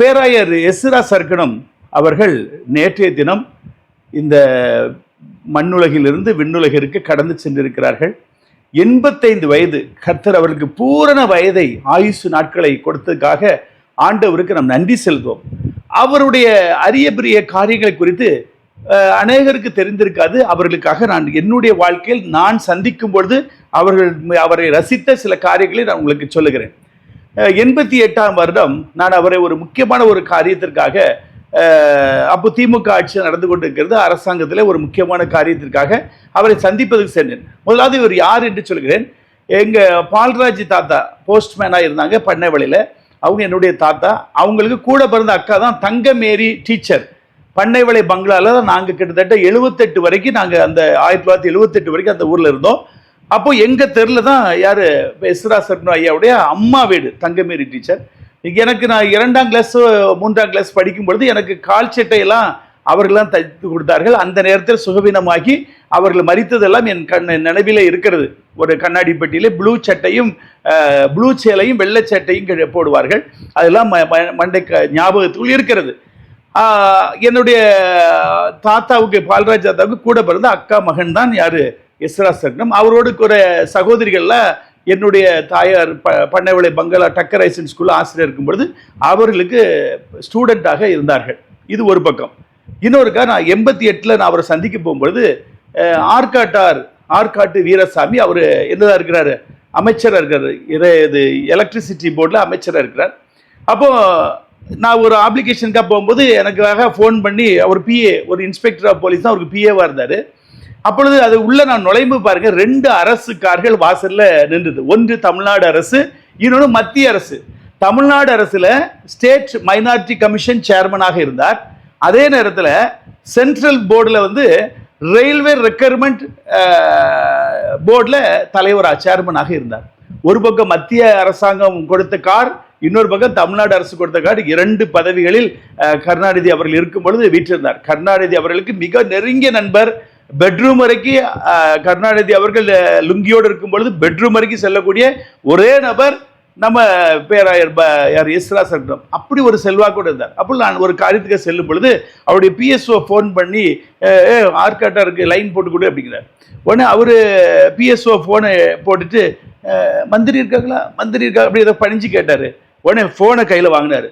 பேராயர் எஸ்ரா சர்க்கனம் அவர்கள் நேற்றைய தினம் இந்த மண்ணுலகிலிருந்து விண்ணுலகிற்கு கடந்து சென்றிருக்கிறார்கள். எண்பத்தைந்து வயது கர்த்தர் அவர்களுக்கு பூரண வயதை ஆயுசு நாட்களை கொடுத்ததுக்காக ஆண்டவருக்கு நாம் நன்றி செலுத்துவோம். அவருடைய அரிய பெரிய காரியங்களை குறித்து அநேகருக்கு தெரிந்திருக்காது. அவர்களுக்காக நான் என்னுடைய வாழ்க்கையில் நான் சந்திக்கும் பொழுது அவர்கள் அவரை ரசித்த சில காரியங்களை நான் உங்களுக்கு சொல்லுகிறேன். எண்பத்தி எட்டாம் வருடம் நான் அவரை ஒரு முக்கியமான ஒரு காரியத்திற்காக அப்போ திமுக ஆட்சி நடந்து கொண்டிருக்கிறது. அரசாங்கத்தில் ஒரு முக்கியமான காரியத்திற்காக அவரை சந்திப்பதற்கு சென்றேன். முதலாவது இவர் யார் என்று சொல்கிறேன். எங்கள் பால்ராஜ் தாத்தா போஸ்ட்மேனாக இருந்தாங்க பண்ணைவழியில். அவங்க என்னுடைய தாத்தா. அவங்களுக்கு கூட பிறந்த அக்கா தான் தங்கமேரி டீச்சர். பண்ணைவளை பங்களாவில் தான் நாங்கள் கிட்டத்தட்ட எழுபத்தெட்டு வரைக்கும் நாங்கள் அந்த ஆயிரத்தி தொள்ளாயிரத்தி எழுபத்தெட்டு வரைக்கும் அந்த ஊரில் இருந்தோம். அப்போ எங்கள் தெருவில் தான் யார்? எஸ்ரா சர்னு ஐயாவுடைய அம்மா வீடு தங்கமேரி டீச்சர் எனக்கு நான் இரண்டாம் கிளாஸ் மூன்றாம் கிளாஸ் படிக்கும் பொழுது எனக்கு கால் சட்டையெல்லாம் அவர்கள்லாம் தைத்து கொடுத்தார்கள். அந்த நேரத்தில் சுகவீனமாகி அவர்கள் மறித்ததெல்லாம் என் கண் நினைவில் இருக்கிறது. ஒரு கண்ணாடி பெட்டியிலே ப்ளூ சட்டையும் ப்ளூ சேலையும் வெள்ளை சட்டையும் போடுவார்கள். அதெல்லாம் ம- மண்டை ஞாபகத்துக்குள் இருக்கிறது. என்னுடைய தாத்தாவுக்கு பால்ராஜ் தாத்தாவுக்கு கூட பிறந்த அக்கா மகன் தான் யார்? எஸ்ரா சக்னம் அவரோடு ஒரு சகோதரிகளில் என்னுடைய தாயார் ப பண்ணைவளை பங்களா டக்கர் ஐசன் ஸ்கூலில் ஆசிரியர் இருக்கும் பொழுது அவர்களுக்கு ஸ்டூடெண்ட்டாக இருந்தார்கள். இது ஒரு பக்கம். இன்னொருக்கா நான் எண்பத்தி எட்டில் நான் அவரை சந்திக்க போகும்பொழுது ஆற்காட்டார் ஆற்காட்டு வீரசாமி அவர் என்னதான் இருக்கிறாரு? அமைச்சராக இருக்கிறார். இதை இது எலக்ட்ரிசிட்டி போர்டில் அமைச்சராக இருக்கிறார். அப்போது நான் ஒரு அப்ளிகேஷனுக்காக போகும்போது எனக்காக ஃபோன் பண்ணி அவர் பிஏ ஒரு இன்ஸ்பெக்டர் ஆஃப் போலீஸ் தான் அவருக்கு பிஏவாக இருந்தார். அப்பொழுது அது உள்ள நான் நுழைவு பாருங்க ரெண்டு அரசு கார்கள் வாசல்ல நின்றுது. ஒன்று தமிழ்நாடு அரசு இன்னொன்று மத்திய அரசு. தமிழ்நாடு அரசுல ஸ்டேட் மைனாரிட்டி கமிஷன் சேர்மனாக இருந்தார். அதே நேரத்தில் சென்ட்ரல் போர்டில் வந்து ரயில்வே ரெக்யர்மெண்ட் போர்டில் தலைவராக சேர்மனாக இருந்தார். ஒரு பக்கம் மத்திய அரசாங்கம் கொடுத்த கார் இன்னொரு பக்கம் தமிழ்நாடு அரசு கொடுத்த கார். இரண்டு பதவிகளில் கருணாநிதி அவர்கள் இருக்கும் பொழுது வீற்றிருந்தார். கருணாநிதி அவர்களுக்கு மிக நெருங்கிய நண்பர் பெட்ரூம் வரைக்கும் கருணாநிதி அவர்கள் லுங்கியோடு இருக்கும் பொழுது பெட்ரூம் வரைக்கும் செல்லக்கூடிய ஒரே நபர் நம்ம பேராயர் யார் எஸ்ரா சட்டம் அப்படி ஒரு செல்வாக்கோடு இருந்தார். அப்போ நான் ஒரு காரியத்துக்கு செல்லும் பொழுது அவருடைய பிஎஸ்ஓ ஃபோன் பண்ணி ஏ ஆர்காட்டா இருக்குது லைன் போட்டு கொடு அப்படிங்கிறார். உடனே அவர் பிஎஸ்ஓ ஃபோனை போட்டுட்டு மந்திரி இருக்காங்களா? மந்திரி இருக்கா? அப்படி ஏதோ பணிஞ்சு கேட்டார். உடனே ஃபோனை கையில் வாங்கினார்.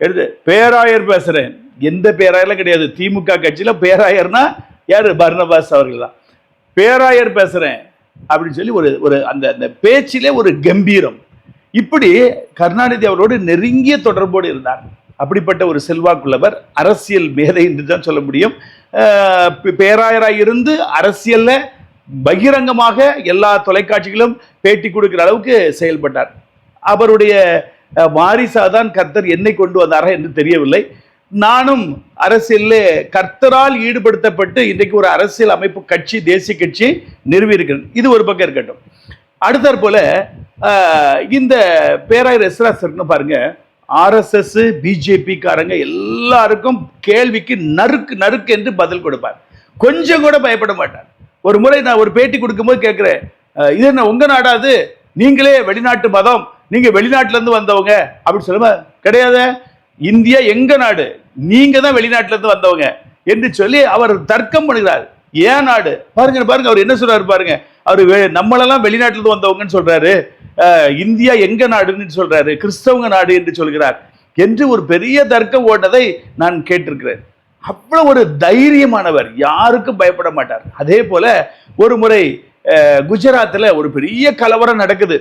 எடுத்து பேராயர் பேசுகிறேன் எந்த பேராயர்லாம் கிடையாது. திமுக கட்சியில் பேராயர்னா யார்? பர்னபாஸ் அவர்கள் தான். பேராயர் பேசுகிறேன் அப்படின்னு சொல்லி ஒரு ஒரு அந்த அந்த பேச்சிலே ஒரு கம்பீரம். இப்படி கருணாநிதி அவரோடு நெருங்கிய தொடர்போடு இருந்தார். அப்படிப்பட்ட ஒரு செல்வாக்குள்ளவர் அரசியல் மேதை என்று தான் சொல்ல முடியும். பேராயராக இருந்து அரசியல்ல பகிரங்கமாக எல்லா தொலைக்காட்சிகளும் பேட்டி கொடுக்கிற அளவுக்கு செயல்பட்டார். அவருடைய வாரிசாதான் கர்த்தர் என்னை கொண்டு வந்தாரா என்று தெரியவில்லை. நானும் அரசியலில் கர்த்தரால் ஈடுபடுத்தப்பட்டு இன்றைக்கு ஒரு அரசியல் அமைப்பு கட்சி தேசிய கட்சி நிறுவி இருக்கிறேன் இது ஒரு பக்கம் இருக்கட்டும். அடுத்தாற் போல இந்த பேராயர் எஸ்ரா சர்னு பாருங்க ஆர்எஸ்எஸ் பிஜேபிக்காரங்க எல்லாருக்கும் கேள்விக்கு நறுக்கு நறுக்கு என்று பதில் கொடுப்பார். கொஞ்சம் கூட பயப்பட மாட்டார். ஒரு முறை நான் ஒரு பேட்டி கொடுக்கும்போது கேட்குறேன் இது என்ன உங்கள் நாடாது நீங்களே வெளிநாட்டு மதம் நீங்கள் வெளிநாட்டிலேருந்து வந்தவங்க அப்படின்னு சொல்லுமா கிடையாது. இந்தியா எங்க நாடு? நீங்க தான் வெளிநாட்டுல இருந்து வந்தவங்க என்று சொல்லி அவர் தர்க்கம் பண்ணுகிறார். ஏன் நாடு? பாருங்க பாருங்க அவர் என்ன சொல்றாரு பாருங்க. அவர் நம்மளெல்லாம் வெளிநாட்டுல இருந்து வந்தவங்கன்னு சொல்றாரு. இந்தியா எங்க நாடுன்னு சொல்றாரு. கிறிஸ்தவங்க நாடு என்று சொல்கிறார். என்று ஒரு பெரிய தர்க்கம் ஓட்டதை நான் கேட்டிருக்கிறேன். அவ்வளவு ஒரு தைரியமானவர். யாருக்கும் பயப்பட மாட்டார். அதே போல ஒரு முறை குஜராத்தில் ஒரு பெரிய கலவரம் நடக்குது.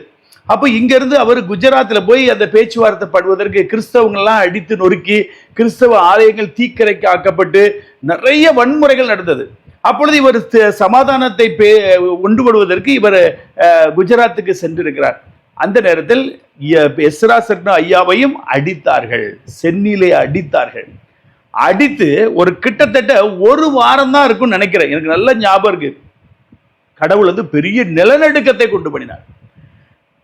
அப்போ இங்கேருந்து அவர் குஜராத்தில் போய் அந்த பேச்சுவார்த்தை படுவதற்கு கிறிஸ்தவங்கள்லாம் அடித்து நொறுக்கி கிறிஸ்தவ ஆலயங்கள் தீக்கரைக்கு ஆக்கப்பட்டு நிறைய வன்முறைகள் நடந்தது. அப்பொழுது இவர் சமாதானத்தை பே ஒன்றுபடுவதற்கு இவர் குஜராத்துக்கு சென்றிருக்கிறார். அந்த நேரத்தில் ய- எஸ்ரா சர்னா ஐயாவையும் அடித்தார்கள். சென்னிலே அடித்தார்கள். அடித்து ஒரு கிட்டத்தட்ட ஒரு வாரம் தான் இருக்கும்னு நினைக்கிறேன். எனக்கு நல்ல ஞாபகம் இருக்கு. கடவுள் வந்து பெரிய நிலநடுக்கத்தை கொண்டு பண்ணினார்.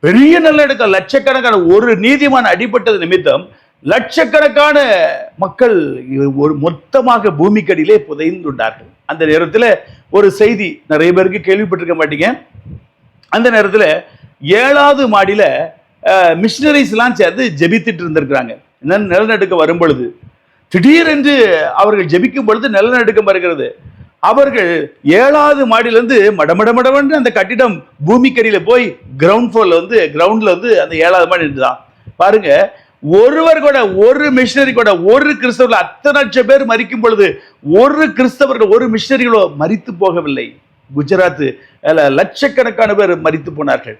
பெரிய நிலநடுக்கம் லட்சக்கணக்கான ஒரு நீதிமான் அடிபட்டது நிமித்தம் லட்சக்கணக்கான மக்கள் ஒரு மொத்தமாக பூமிக்கடியிலே புதைந்துண்டார்கள். அந்த நேரத்தில் ஒரு செய்தி நிறைய பேருக்கு கேள்விப்பட்டிருக்க மாட்டீங்க. அந்த நேரத்தில் ஏழாவது மாடியில் மிஷினரிஸ்லாம் சேர்ந்து ஜெபித்துட்டு இருந்திருக்கிறாங்க. நிலநடுக்கம் வரும் பொழுது. திடீரென்று அவர்கள் ஜெபிக்கும் பொழுது நிலநடுக்கம் வருகிறது. அவர்கள் ஏழாவது மாடியிலேருந்து மடமடமடவென்று அந்த கட்டிடம் பூமிக்கடியில போய் கிரவுண்ட் ஃப்ளோர்ல வந்து கிரவுண்ட்ல வந்து அந்த ஏழாவது மாடி நின்றுதான். பாருங்க ஒருவர் கூட ஒரு மிஷினரி கூட ஒரு கிறிஸ்தவர்கள் அத்தனை லட்சம் பேர் மறிக்கும் பொழுது ஒரு கிறிஸ்தவர்கள் ஒரு மிஷினரிகளோ மறித்து போகவில்லை. குஜராத் லட்சக்கணக்கான பேர் மறித்து போனார்கள்.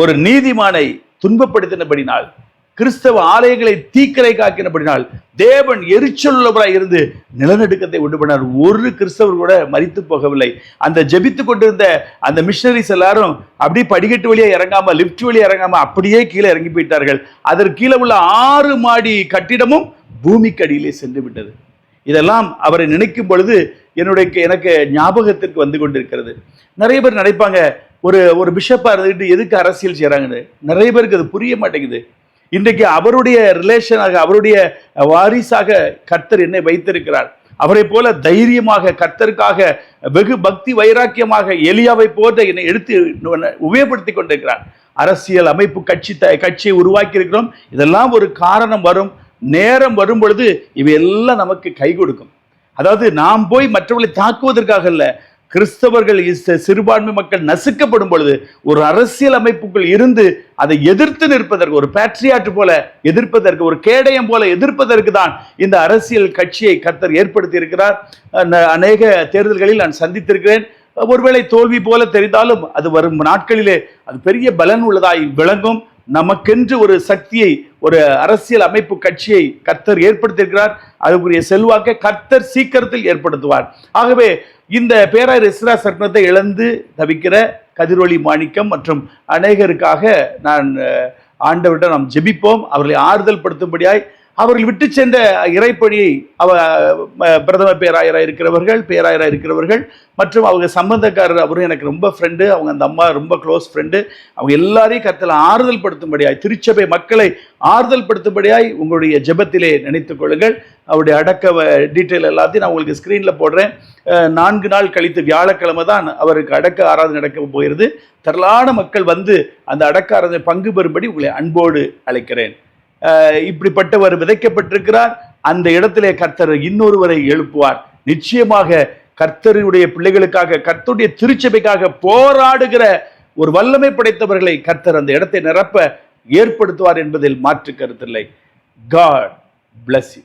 ஒரு நீதிமானை துன்பப்படுத்தினபடினால் கிறிஸ்தவ ஆலயங்களை தீக்கரை காக்கினபடினால் தேவன் எரிச்சலுள்ளவராய் இருந்து நிலநடுக்கத்தை உண்டு பண்ணார். ஒரு கிறிஸ்தவர் கூட மறித்து போகவில்லை. அந்த ஜெபித்து கொண்டிருந்த அந்த மிஷினரிஸ் எல்லாரும் அப்படியே படிக்கட்டு வழியா இறங்காம லிப்ட் வழியா இறங்காம அப்படியே கீழே இறங்கி போயிட்டார்கள். அதற்கு கீழே உள்ள ஆறு மாடி கட்டிடமும் பூமிக்கடியிலே சென்று விட்டது. இதெல்லாம் அவரை நினைக்கும் பொழுது என்னுடைய எனக்கு ஞாபகத்திற்கு வந்து கொண்டிருக்கிறது. நிறைய பேர் நினைப்பாங்க ஒரு ஒரு பிஷப்பாக இருந்துக்கிட்டு எதுக்கு அரசியல் செய்கிறாங்கன்னு நிறைய பேருக்கு அது புரிய மாட்டேங்குது. இன்றைக்கு அவருடைய ரிலேஷனாக அவருடைய வாரிசாக கர்த்தர் என்னை வைத்திருக்கிறார். அவரை போல தைரியமாக கர்த்தருக்காக வெகு பக்தி வைராக்கியமாக எலியாவை போன்ற என்னை எடுத்து உபயோகப்படுத்தி கொண்டிருக்கிறார். அரசியல் அமைப்பு கட்சி த- கட்சியை உருவாக்கி இருக்கிறோம் இதெல்லாம் ஒரு காரணம் வரும் நேரம் வரும் பொழுது இவையெல்லாம் நமக்கு கை கொடுக்கும். அதாவது நாம் போய் மற்றவர்களை தாக்குவதற்காக இல்லை கிறிஸ்தவர்கள் இஸ்- சிறுபான்மை மக்கள் நசுக்கப்படும் பொழுது ஒரு அரசியல் அமைப்புக்குள் இருந்து அதை எதிர்த்து நிற்பதற்கு ஒரு பேட்ரியாட் போல எதிர்ப்பதற்கு ஒரு கேடயம் போல எதிர்ப்பதற்கு தான் இந்த அரசியல் கட்சியை கர்த்தர் ஏற்படுத்தி இருக்கிறார் அநேக தேர்தல்களில் நான் சந்தித்திருக்கிறேன். ஒருவேளை தோல்வி போல தெரிந்தாலும் அது வரும் நாட்களிலே அது பெரிய பலன் உள்ளதாய் விளங்கும். நமக்கென்று ஒரு சக்தியை ஒரு அரசியல் அமைப்பு கட்சியை கர்த்தர் ஏற்படுத்தியிருக்கிறார். அதுக்குரிய செல்வாக்கை கர்த்தர் சீக்கிரத்தில் ஏற்படுத்துவார். ஆகவே இந்த பேராயர் இஸ்ரா சட்டத்தை இழந்து தவிக்கிற கதிரொளி மாணிக்கம் மற்றும் அநேகருக்காக நான் ஆண்டவர்கிட்ட நாம் ஜெபிப்போம். அவர்களை ஆறுதல் படுத்தும்படியாய் அவர்கள் விட்டு சென்ற இறைப்பணியை அவ பிரதம பேராயராக இருக்கிறவர்கள் பேராயராக இருக்கிறவர்கள் மற்றும் அவங்க சம்பந்தக்காரர் அவரும் எனக்கு ரொம்ப ஃப்ரெண்டு அவங்க அந்த அம்மா ரொம்ப க்ளோஸ் ஃப்ரெண்டு அவங்க எல்லாரையும் கருத்தில் ஆறுதல் படுத்தும்படியாய் திருச்சபை மக்களை ஆறுதல் படுத்தும்படியாய் உங்களுடைய ஜெபத்திலே நினைத்து கொள்ளுங்கள். அவருடைய அடக்க டீட்டெயில் எல்லாத்தையும் நான் உங்களுக்கு ஸ்க்ரீனில் போடுறேன். நான்கு நாள் கழித்து வியாழக்கிழமை தான் அவருக்கு அடக்க ஆராதனை நடக்க போகிறது. திரளான மக்கள் வந்து அந்த அடக்க ஆராதனை பங்கு பெறும்படி உங்களை அன்போடு அழைக்கிறேன். இப்படிப்பட்டவர் விதைக்கப்பட்டிருக்கிறார். அந்த இடத்திலே கர்த்தர் இன்னொருவரை எழுப்புவார். நிச்சயமாக கர்த்தருடைய பிள்ளைகளுக்காக கர்த்தருடைய திருச்சபைக்காக போராடுகிற ஒரு வல்லமை படைத்தவர்களை கர்த்தர் அந்த இடத்தை நிரப்ப ஏற்படுத்துவார் என்பதில் மாற்று கருத்தில்லை. God bless you